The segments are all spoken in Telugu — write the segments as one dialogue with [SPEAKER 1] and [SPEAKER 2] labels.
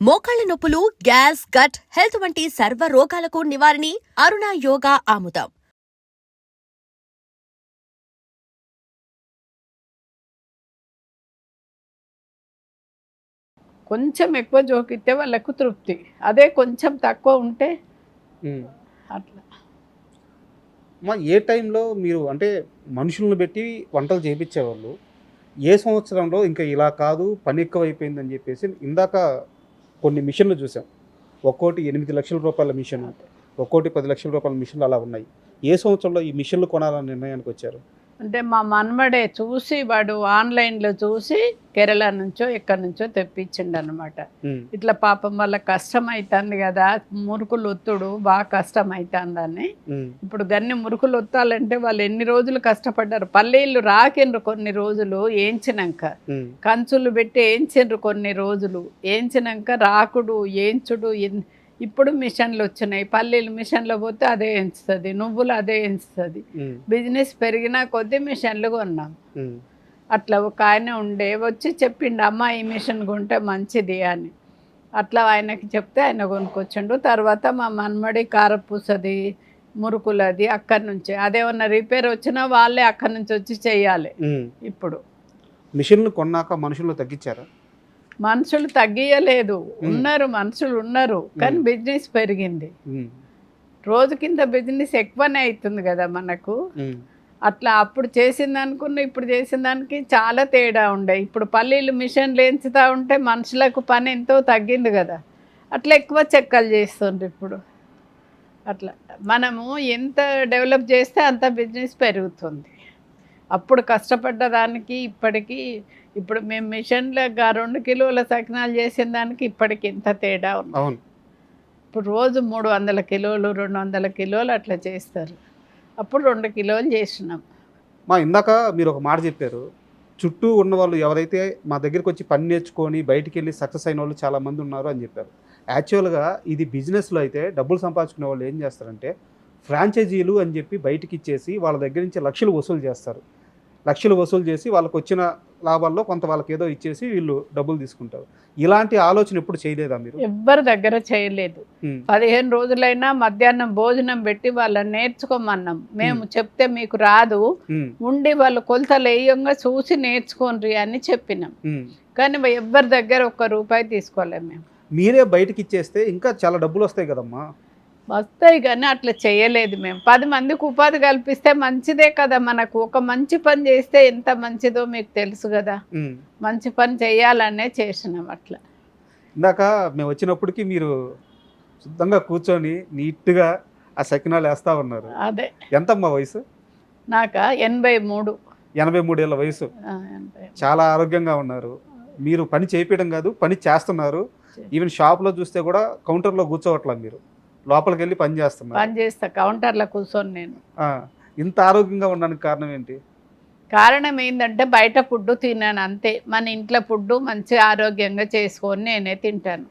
[SPEAKER 1] మోకాళ్ళ నొప్పులు గ్యాస్ గట్ హెల్త్ వంటి సర్వ రోగాలకు నివారణి అరుణ యోగా ఆముదం.
[SPEAKER 2] కొంచెం ఎక్కువ జోకిస్తే వాళ్ళకు తృప్తి. అదే కొంచెం తక్కువ ఉంటే. అట్లా.
[SPEAKER 3] అమ్మా ఏ టైంలో మీరు అంటే మనుషులను పెట్టి వంటలు చేయించేవాళ్ళు ఏ సంవత్సరంలో ఇంకా ఇలా కాదు పని ఎక్కువ అయిపోయిందని చెప్పేసి ఇందాక కొన్ని మిషన్లు చూసాం. ఒక్కోటి ఎనిమిది లక్షల రూపాయల మిషన్ ఒక్కోటి పది లక్షల రూపాయల మిషన్లు అలా ఉన్నాయి. ఏ సంవత్సరంలో ఈ మిషన్లు కొనాలనే నిర్ణయానికి వచ్చారు?
[SPEAKER 2] అంటే మా మన్మడే చూసి వాడు ఆన్లైన్లో చూసి కేరళ నుంచో ఎక్కడి నుంచో తెప్పించిండు అనమాట. ఇట్లా పాపం వాళ్ళ కష్టం అవుతుంది కదా మురుకులు ఒత్తుడు బాగా కష్టం అవుతుందని. ఇప్పుడు గన్ని మురుకులు ఒత్తాలంటే వాళ్ళు ఎన్ని రోజులు కష్టపడ్డారు పల్లీలు రాకిండ్రు కొన్ని రోజులు ఏంచినాక. కంచులు పెట్టి ఏంచిండ్రు కొన్ని రోజులు ఏంచినాక రాకుడు ఏంచుడు ఇప్పుడు మిషన్లు వచ్చినాయి. పల్లీలు మిషన్లో పోతే అదే ఎంచుతుంది. నువ్వులు అదే ఎంచుతుంది. బిజినెస్ పెరిగినా కొద్దీ మిషన్లు కొన్నాం. అట్లా ఒక ఆయన ఉండే వచ్చి చెప్పిండు అమ్మ ఈ మిషన్ కొంటే మంచిది అని. అట్లా ఆయనకి చెప్తే ఆయన కొనుక్కొచ్చిండు. తర్వాత మా మన్మడి కారపూసది మురుకులది అక్కడి నుంచి. అదేమన్నా రిపేర్ వచ్చినా వాళ్ళే అక్కడి నుంచి వచ్చి చెయ్యాలి
[SPEAKER 3] ఉమ్.
[SPEAKER 2] ఇప్పుడు.
[SPEAKER 3] మిషన్లు కొన్నాక మనుషులను తగ్గించారా?
[SPEAKER 2] మనుషులు తగ్గియలేదు. ఉన్నారు మనుషులు ఉన్నారు. కానీ. బిజినెస్ పెరిగింది. రోజు కింద బిజినెస్ ఎక్కువనే అవుతుంది కదా మనకు. అట్లా అప్పుడు చేసిన దానికున్న ఇప్పుడు చేసిన దానికి చాలా తేడా ఉండే. ఇప్పుడు పల్లీలు మిషన్లు ఎంచుతా ఉంటే మనుషులకు పని ఎంతో తగ్గింది కదా. అట్లా ఎక్కువ చెక్కలు చేస్తుండ్రు ఇప్పుడు. అట్లా మనము ఎంత డెవలప్ చేస్తే అంత బిజినెస్ పెరుగుతుంది. అప్పుడు కష్టపడ్డ దానికి ఇప్పటికి ఇప్పుడు మేము మిషన్లుగా రెండు కిలోల సకినాలు చేసిన దానికి ఇప్పటికి ఎంత తేడా ఉంది.
[SPEAKER 3] అవును.
[SPEAKER 2] ఇప్పుడు రోజు మూడు వందల కిలోలు రెండు వందల కిలోలు అట్లా చేస్తారు. అప్పుడు రెండు కిలోలు చేసినాం.
[SPEAKER 3] మా ఇందాక మీరు ఒక మాట చెప్పారు చుట్టూ ఉన్న వాళ్ళు ఎవరైతే మా దగ్గరికి వచ్చి పని నేర్చుకొని బయటికి వెళ్ళి సక్సెస్ అయిన వాళ్ళు చాలా మంది ఉన్నారు అని చెప్పారు. యాక్చువల్గా ఇది బిజినెస్లో అయితే డబ్బులు సంపాదించుకునే వాళ్ళు ఏం చేస్తారంటే ఫ్రాంచైజీలు అని చెప్పి బయటికి ఇచ్చేసి వాళ్ళ దగ్గర నుంచి లక్షలు వసూలు చేస్తారు. లక్షలు వసూలు చేసి వాళ్ళకి వచ్చిన లాభాల్లో కొంత వాళ్ళకి ఏదో ఇచ్చేసి వీళ్ళు డబ్బులు తీసుకుంటారు. ఇలాంటి ఆలోచన ఎప్పుడు చేయలేదా మీరు?
[SPEAKER 2] ఎవ్వరి దగ్గర చేయలేదు. పదిహేను రోజులైనా మధ్యాహ్నం భోజనం పెట్టి వాళ్ళని నేర్చుకోమన్నాం. మేము చెప్తే మీకు రాదు. ఉండి వాళ్ళు కొలతలు వేయంగా చూసి నేర్చుకోండి అని చెప్పినాం. కానీ ఎవ్వరి దగ్గర ఒక్క రూపాయి తీసుకోలేము మేము.
[SPEAKER 3] మీరే బయటికి ఇచ్చేస్తే ఇంకా చాలా డబ్బులు వస్తాయి కదమ్మా.
[SPEAKER 2] వస్తాయి కానీ అట్లా చేయలేదు మేము. పది మందికి ఉపాధి కల్పిస్తే మంచిదే కదా మనకు. ఒక మంచి పని చేస్తే ఎంత మంచిదో మీకు తెలుసు కదా. మంచి పని చేయాలనే చేసినాం అట్లా.
[SPEAKER 3] ఇందాక మేము వచ్చినప్పటికి మీరు శుద్ధంగా కూర్చొని నీట్గా ఆ సకినాలు వేస్తా ఉన్నారు.
[SPEAKER 2] అదే.
[SPEAKER 3] ఎంతమ్మా వయసు?
[SPEAKER 2] నాక ఎనభై మూడు.
[SPEAKER 3] ఎనభై మూడేళ్ళ వయసు. చాలా ఆరోగ్యంగా ఉన్నారు. మీరు పని చేయించడం కాదు పని చేస్తున్నారు. ఈవెన్ షాప్లో చూస్తే కూడా కౌంటర్లో కూర్చోవట్లా మీరు. లోపలికి వెళ్ళి పని చేస్తున్నారు
[SPEAKER 2] పని చేస్తా కౌంటర్లో కూర్చొని నేను.
[SPEAKER 3] ఇంత ఆరోగ్యంగా ఉండడానికి కారణం ఏంటి?
[SPEAKER 2] కారణం ఏంటంటే బయట ఫుడ్ తినాను అంతే. మన ఇంట్లో ఫుడ్ మంచి ఆరోగ్యంగా చేసుకొని నేనే తింటాను.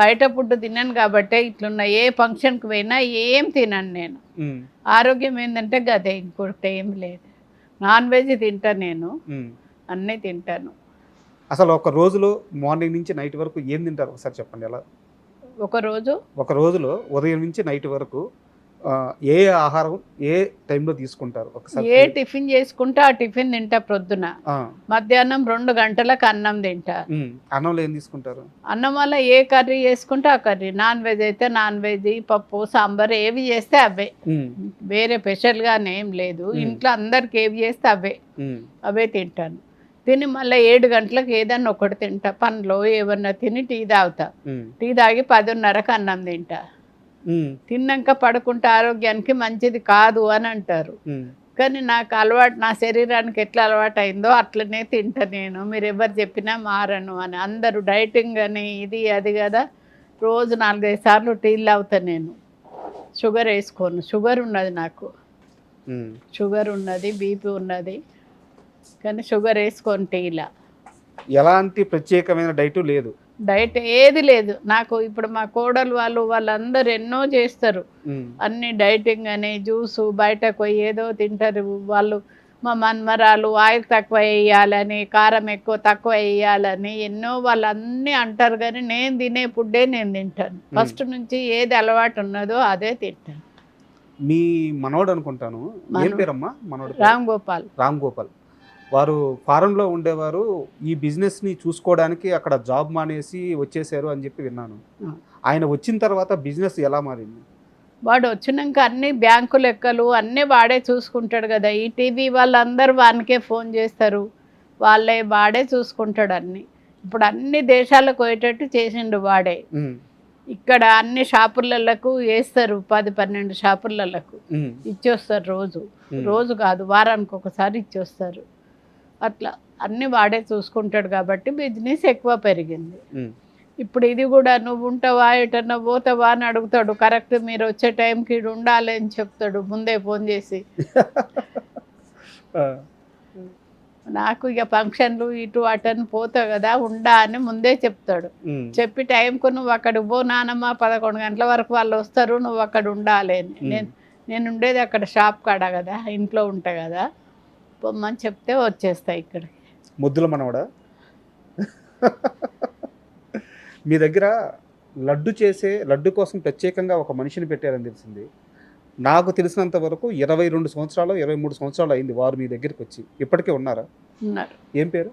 [SPEAKER 2] బయట ఫుడ్ తిన్నాను కాబట్టి ఇట్లున్న ఏ ఫంక్షన్కి పోయినా ఏం తినను నేను. ఆరోగ్యం ఏంటంటే గదే ఇంకొకటి ఏం లేదు. నాన్ వెజ్ తింటా నేను. అన్నీ తింటాను.
[SPEAKER 3] అసలు ఒక రోజులో మార్నింగ్ నుంచి నైట్ వరకు ఏం తింటారు? ఒకసారి చెప్పండి ఎలా?
[SPEAKER 2] ఒకరోజు
[SPEAKER 3] ఒక రోజులో ఉదయం నుంచి నైట్ వరకు ఏ ఆహారం ఏ టైంలో తీసుకుంటారు? ఒకసారి
[SPEAKER 2] ఏ టిఫిన్ చేసుకుంటే ఆ టిఫిన్ తింటా ప్రొద్దున. మధ్యాహ్నం రెండు గంటలకు అన్నం తింటా.
[SPEAKER 3] అన్నంలో ఏం తీసుకుంటారు?
[SPEAKER 2] అన్నం వల్ల ఏ కర్రీ చేసుకుంటే ఆ కర్రీ. నాన్ వెజ్ అయితే నాన్ వెజ్ పప్పు సాంబార్ ఏవి చేస్తే అవే. వేరే స్పెషల్గానే ఏం లేదు. ఇంట్లో అందరికి ఏవి చేస్తే అవే. అవే తింటాను. తిని మళ్ళీ ఏడు గంటలకు ఏదన్నా ఒకటి తింటా. పండ్లు ఏమన్నా తిని టీ తాగుతా. టీ తాగి పదిన్నరకు అన్నం తింటా. తిన్నాక పడుకుంటే ఆరోగ్యానికి మంచిది కాదు అని అంటారు. కానీ నాకు అలవాటు నా శరీరానికి ఎట్లా అలవాటు అయిందో అట్లనే తింటా నేను. మీరు ఎవరు చెప్పినా మారను అని. అందరూ డైటింగ్ అని ఇది అది కదా. రోజు నాలుగైదు సార్లు టీలు తాగుతా నేను. షుగర్ వేసుకోను. షుగర్ ఉన్నది నాకు. షుగర్ ఉన్నది బీపీ ఉన్నది. కానీ షుగర్ వేసుకొని టీలా
[SPEAKER 3] ఎలాంటి ప్రత్యేకమైన డైట్ లేదు.
[SPEAKER 2] డైట్ ఏది లేదు. నాకు ఇప్పుడు మా కోడలు వాళ్ళు వాళ్ళందరూ ఎన్నో చేస్తారు. అన్ని డైటింగ్ అని జ్యూసు బయటకు పోయి ఏదో తింటారు. వాళ్ళు మా మన్మరాలు ఆయిల్ తక్కువ వేయాలని కారం ఎక్కువ తక్కువ వేయాలని ఎన్నో వాళ్ళు అన్నీ అంటారు కానీ నేను తినే ఫుడ్డే నేను తింటాను. ఫస్ట్ నుంచి ఏది అలవాటు ఉన్నదో అదే తింటాను.
[SPEAKER 3] మీ మనోడు అనుకుంటాను?
[SPEAKER 2] రామ్ గోపాల్.
[SPEAKER 3] రామ్ గోపాల్. వారు ఫారెన్లో ఉండేవారు ఈ బిజినెస్ని చూసుకోవడానికి అక్కడ జాబ్ మానేసి వచ్చేసారు అని చెప్పి విన్నాను. ఆయన వచ్చిన తర్వాత బిజినెస్ ఎలా మారింది?
[SPEAKER 2] వాడు వచ్చినాక అన్ని బ్యాంకు లెక్కలు అన్నీ వాడే చూసుకుంటాడు కదా. ఈ టీవీ వాళ్ళందరూ వానికే ఫోన్ చేస్తారు. వాళ్ళే వాడే చూసుకుంటాడు అన్ని. ఇప్పుడు అన్ని దేశాలకు పోయేటట్టు చేసిండు వాడే. ఇక్కడ అన్ని షాపులకు వేస్తారు పది పన్నెండు షాపులకు
[SPEAKER 3] ఉమ్,
[SPEAKER 2] ఇచ్చొస్తారు రోజు. రోజు కాదు వారానికి ఒకసారి ఇచ్చొస్తారు. అట్లా అన్ని వాడే చూసుకుంటాడు కాబట్టి బిజినెస్ ఎక్కువ పెరిగింది. ఇప్పుడు ఇది కూడా నువ్వు ఉంటావా? ఎటన్నా పోతావా? అని అడుగుతాడు. కరెక్ట్ మీరు వచ్చే టైంకి ఈడు ఉండాలి అని చెప్తాడు. ముందే ఫోన్ చేసి. నాకు ఇక ఫంక్షన్లు ఇటు అటని పోతావు కదా ఉండా అని ముందే చెప్తాడు. చెప్పి టైంకు నువ్వు అక్కడ పో నానమ్మ పదకొండు గంటల వరకు వాళ్ళు వస్తారు నువ్వు అక్కడ ఉండాలి అని. నేను నేను ఉండేది అక్కడ షాప్ కాడ కదా ఇంట్లో ఉంటా కదా. పొమ్మని చెప్తే వచ్చేస్తా ఇక్కడికి
[SPEAKER 3] ముద్దుల మనవడా? మీ దగ్గర లడ్డు చేసే లడ్డు కోసం ప్రత్యేకంగా ఒక మనిషిని పెట్టారని తెలిసింది. నాకు తెలిసినంత వరకు ఇరవై రెండు సంవత్సరాలు ఇరవై మూడు సంవత్సరాలు అయింది వారు మీ దగ్గరికి వచ్చి. ఇప్పటికే ఉన్నారా?
[SPEAKER 2] ఉన్నారు.
[SPEAKER 3] ఏం పేరు?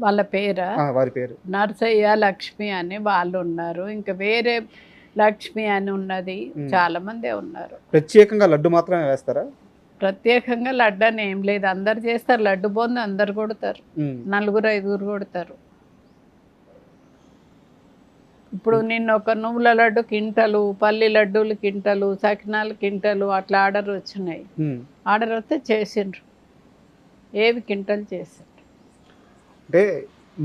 [SPEAKER 2] వాళ్ళ పేర?
[SPEAKER 3] వారి పేరు.
[SPEAKER 2] నర్సయ్య లక్ష్మి అని వాళ్ళు ఉన్నారు. ఇంకా వేరే లక్ష్మి అని ఉన్నది. చాలా మందే ఉన్నారు.
[SPEAKER 3] ప్రత్యేకంగా లడ్డు మాత్రమే వేస్తారా?
[SPEAKER 2] ప్రత్యేకంగా లడ్డు అని ఏం లేదు. అందరు చేస్తారు. లడ్డు బొందు అందరు కొడతారు. నలుగురు ఐదుగురు కొడతారు. ఇప్పుడు నిన్న ఒక నువ్వుల లడ్డు కింటలు పల్లి లడ్డూలు కింటలు సకినాలు కింటలు అట్లా ఆర్డర్ వచ్చినాయి. ఆర్డర్ వస్తే చేసిండ్రు. ఏవి కింటలు చేసిండ్రు?
[SPEAKER 3] అంటే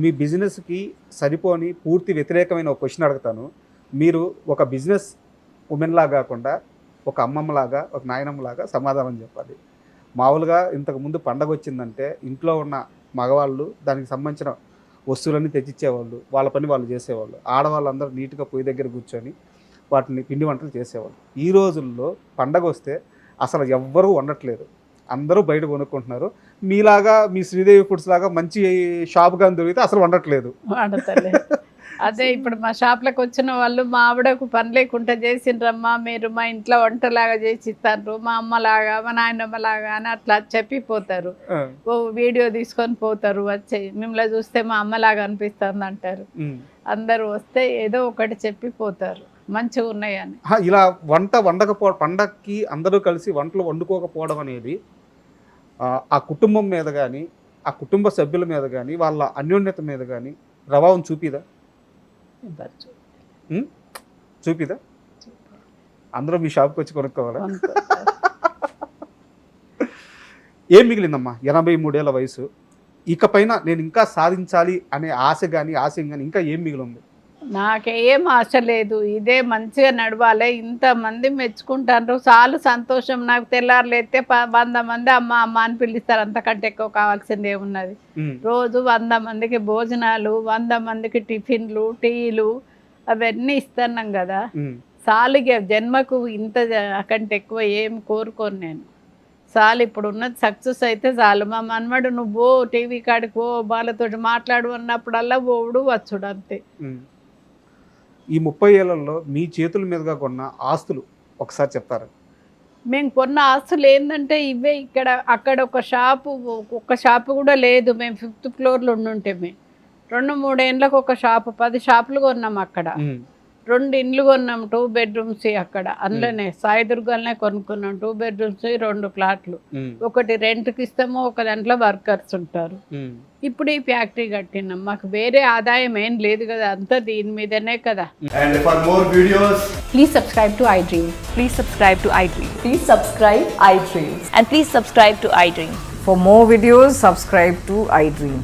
[SPEAKER 3] మీ బిజినెస్కి సరిపోని పూర్తి వ్యతిరేకమైన ఒక క్వశ్చన్ అడుగుతాను. మీరు ఒక బిజినెస్ ఉమెన్లా కాకుండా ఒక అమ్మమ్మలాగా ఒక నాయనమ్మలాగా సమాధానం చెప్పాలి. మామూలుగా ఇంతకుముందు పండగ వచ్చిందంటే ఇంట్లో ఉన్న మగవాళ్ళు దానికి సంబంధించిన వస్తువులన్నీ తెచ్చిచ్చేవాళ్ళు వాళ్ళ పని వాళ్ళు చేసేవాళ్ళు. ఆడవాళ్ళందరూ నీట్గా పొయ్యి దగ్గర కూర్చొని వాటిని పిండి వంటలు చేసేవాళ్ళు. ఈ రోజుల్లో పండగ వస్తే అసలు ఎవ్వరూ వండట్లేదు. అందరూ బయట కొనుక్కుంటున్నారు. మీలాగా మీ శ్రీదేవి ఫుడ్స్ లాగా మంచి షాప్ కానీ దొరికితే అసలు వండట్లేదు.
[SPEAKER 2] అదే ఇప్పుడు మా షాప్లకు వచ్చిన వాళ్ళు మా ఆవిడకు పని లేకుండా చేసిండ్రమ్మా మీరు మా ఇంట్లో వంటలాగా చేసి ఇస్తారు మా అమ్మలాగా మా నాయనమ్మలాగా అని అట్లా చెప్పిపోతారు. ఓ వీడియో తీసుకొని పోతారు వచ్చి మిమ్మల్ని చూస్తే మా అమ్మలాగా అనిపిస్తుంది అంటారు. అందరూ వస్తే ఏదో ఒకటి చెప్పిపోతారు. మంచిగా ఉన్నాయని
[SPEAKER 3] ఇలా వంట వండకపో పండక్కి అందరూ కలిసి వంటలు వండుకోకపోవడం అనేది ఆ, కుటుంబం మీద కానీ ఆ కుటుంబ సభ్యుల మీద కానీ వాళ్ళ అన్యోన్యత మీద కానీ ప్రభావం చూపిదా. చూపిదా? అందరూ మీ షాప్కి వచ్చి కొనుక్కోవాలా. ఏం మిగిలిందమ్మా? ఎనభై మూడేళ్ళ వయసు. ఇకపైన నేను ఇంకా సాధించాలి అనే ఆశ కానీ ఆశయం కానీ ఇంకా ఏం మిగిలింది
[SPEAKER 2] నాకేం ఆశ లేదు. ఇదే మంచిగా నడవాలి. ఇంతమంది మెచ్చుకుంటారు. చాలు సంతోషం. నాకు తెల్లారులైతే ప- వంద మంది అమ్మ అమ్మ అని పిలుస్తారు. అంతకంటే ఎక్కువ కావాల్సింది ఏమున్నది? రోజు వంద మందికి భోజనాలు వంద మందికి టిఫిన్లు టీలు అవన్నీ ఇస్తున్నాం కదా. సాలిగా జన్మకు ఇంత కంటే ఎక్కువ ఏం కోరుకోను నేను. చాలు ఇప్పుడు ఉన్నది సక్సెస్ అయితే చాలు. మా మనమడు నువ్వు టీవీ కాడికి పో వాళ్ళతోటి మాట్లాడు అన్నప్పుడల్లా పోవుడు వచ్చుడు అంతే.
[SPEAKER 3] ఈ ముప్పై ఏళ్ళలో మీ చేతుల మీదుగా కొన్న ఆస్తులు ఒకసారి చెప్తారా?
[SPEAKER 2] మేము కొన్న ఆస్తులు ఏంటంటే ఇవే ఇక్కడ అక్కడ ఒక షాపు ఒక షాపు కూడా లేదు. మేము ఫిఫ్త్ ఫ్లోర్లో ఉండుంటే మేము రెండు మూడేళ్ళకి ఒక షాపు పది షాపులు కొన్నాం అక్కడ. రెండు ఇండ్లు కొన్నాం టూ బెడ్రూమ్స్ అక్కడ. అందులోనే సాయిదుర్గాలనే కొనుక్కున్నాం టూ బెడ్రూమ్స్ రెండు
[SPEAKER 3] ఫ్లాట్లు.
[SPEAKER 2] ఒకటి రెంట్కి ఇస్తాము ఒక దాంట్లో వర్కర్స్ ఉంటారు. ఇప్పుడు ఈ ఫ్యాక్టరీ కట్టినాం. మాకు వేరే ఆదాయం ఏం లేదు కదా అంతా దీని మీదనే కదా.
[SPEAKER 1] For more videos subscribe to
[SPEAKER 4] I Dream